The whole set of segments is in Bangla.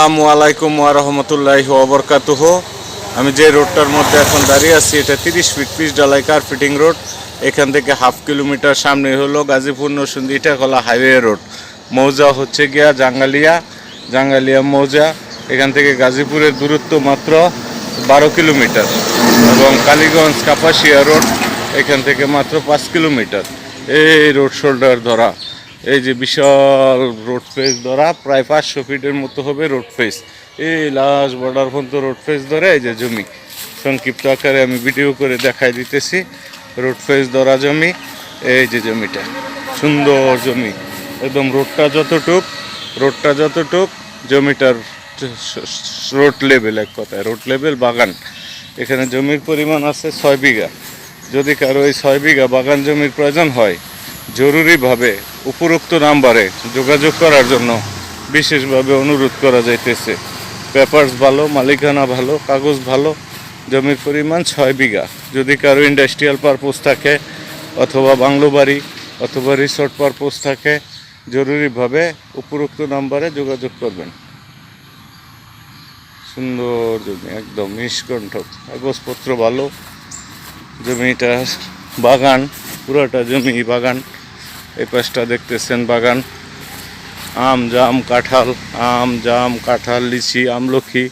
আসসালামু আলাইকুম ওয়া রাহমাতুল্লাহি ওয়া বারাকাতুহু। আমি যে রোডটার মধ্যে এখন দাঁড়িয়ে আছি, এটা তিরিশ ফিট পিস ডালাই ফিটিং রোড এখান থেকে হাফ কিলোমিটার সামনে হলো গাজীপুর নরসিংদী ইটাখলা হাইওয়ে রোড। মৌজা হচ্ছে গিয়া জাঙ্গালিয়া। জাঙ্গালিয়া মৌজা, এখান থেকে গাজীপুরের দূরত্ব মাত্র বারো কিলোমিটার এবং কালীগঞ্জ কাপাসিয়া রোড, এখান থেকে মাত্র পাঁচ কিলোমিটার। এই রোড শোল্ডার ধরা। এই যে বিশাল রোড ফেস ধরা, প্রায় পাঁচশো ফিটের মতো হবে রোড ফেস এই লাস্ট বর্ডার পর্যন্ত রোড ফেস ধরে, এই যে জমি। সংক্ষিপ্ত আকারে আমি ভিডিও করে দেখাই দিতেছি। রোড ফেস ধরা জমি, এই যে জমিটা। সুন্দর জমি। একদম রোডটা যতটুক রোডটা যতটুক, জমিটার রোড লেভেল এক কথায়। রোড লেভেল বাগান। এখানে জমির পরিমাণ আছে ছয় বিঘা। যদি কারও এই ছয় বিঘা বাগান জমির প্রয়োজন হয় জরুরিভাবে উপরোক্ত নাম্বারে যোগাযোগ করার জন্য বিশেষভাবে অনুরোধ করা যাইতেছে। পেপার্স ভালো, মালিকানা ভালো, কাগজ ভালো, জমির পরিমাণ ছয় বিঘা। যদি কারও ইন্ডাস্ট্রিয়াল পারপোজ থাকে অথবা বাংলো বাড়ি অথবা রিসোর্ট পারপোজ থাকে, জরুরিভাবে উপরোক্ত নাম্বারে যোগাযোগ করবেন। সুন্দর জমি, একদম নিষ্কণ্ঠ। কাগজপত্র ভালো, জমিটা বাগান, পুরোটা জমি বাগান। এই পাশটা দেখতেছেন বাগান। আম, জাম, কাঁঠাল, আম, জাম, কাঁঠাল, লিচি, আমলখি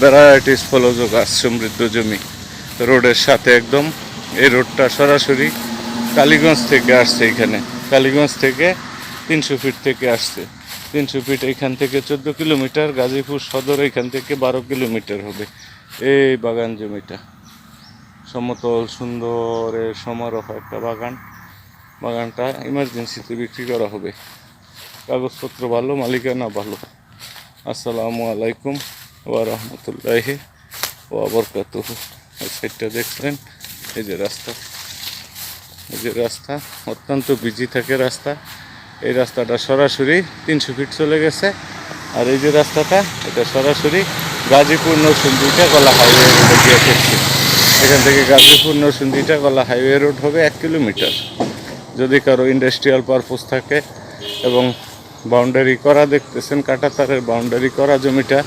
ভ্যারাইটিস ফলজ গাছ সমৃদ্ধ জমি। রোডের সাথে একদম এই রোডটা সরাসরি কালীগঞ্জ থেকে আসছে এখানে। কালীগঞ্জ থেকে তিনশো ফিট থেকে আসছে। তিনশো ফিট এখান থেকে চোদ্দ কিলোমিটার, গাজীপুর সদর এখান থেকে বারো কিলোমিটার হবে এই বাগান জমিটা। সমতল সুন্দরের সমারোহ একটা বাগান। বাগানটা ইমার্জেন্সিতে বিক্রি করা হবে। কাগজপত্র ভালো, মালিকানা ভালো। আসসালামু আলাইকুম ওয়া রাহমাতুল্লাহি ওয়া বারাকাতুহু এই সাইডটা দেখছেন? এই যে রাস্তা। এই যে রাস্তা, অত্যন্ত বিজি থাকে রাস্তা। এই রাস্তাটা সরাসরি তিনশো ফিট চলে গেছে। আর এই যে রাস্তাটা, এটা সরাসরি গাজীপুর নরসিংদীটা গলা হাইওয়ে রোডে গিয়ে এখান থেকে গাজীপুর নরসিংদীটা গলা হাইওয়ে রোড হবে এক কিলোমিটার যদি কারও ইন্ডাস্ট্রিয়াল পারপোজ থাকে এবং বাউন্ডারি করা দেখতেছেন, কাঁটাতারের বাউন্ডারি করা জমিটা,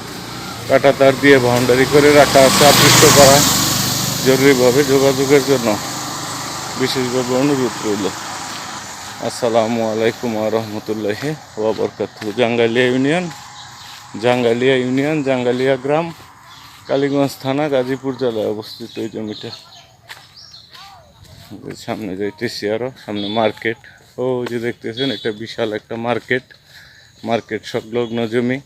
কাঁটাতার দিয়ে বাউন্ডারি করে রাখা আছে আকৃষ্ট করা, জরুরিভাবে যোগাযোগের জন্য বিশেষভাবে অনুরোধ রইল। আসসালামু আলাইকুম রহমতুল্লাহি ওবরকাত জাঙ্গালিয়া ইউনিয়ন জাঙ্গালিয়া ইউনিয়ন, জাঙ্গালিয়া গ্রাম, কালীগঞ্জ থানা, গাজীপুর জেলায় অবস্থিত এই জমিটা। সামনে যাইতেছি আরও, সামনে মার্কেট। ও যে দেখতেছেন, একটা বিশাল একটা মার্কেট। মার্কেট সংলগ্ন জমি।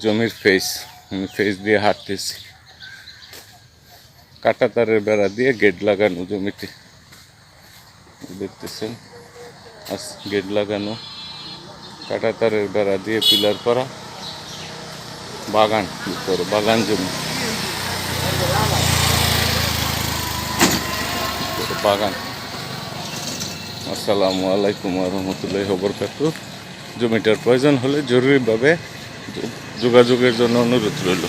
জমির ফেস। আমি ফেস দিয়ে হাঁটতেছি। কাটা তারের বেড়া দিয়ে গেট লাগানো জমিতে। দেখতেছেন? গেট লাগানো। কাটা তারের বেড়া দিয়ে পিলার করা। বাগান বাগান জমি। বাগান। আসসালামু আলাইকুম রহমতুল্লাহ বরকাত জমিটার প্রয়োজন হলে জরুরিভাবে যোগাযোগের জন্য অনুরোধ রইল।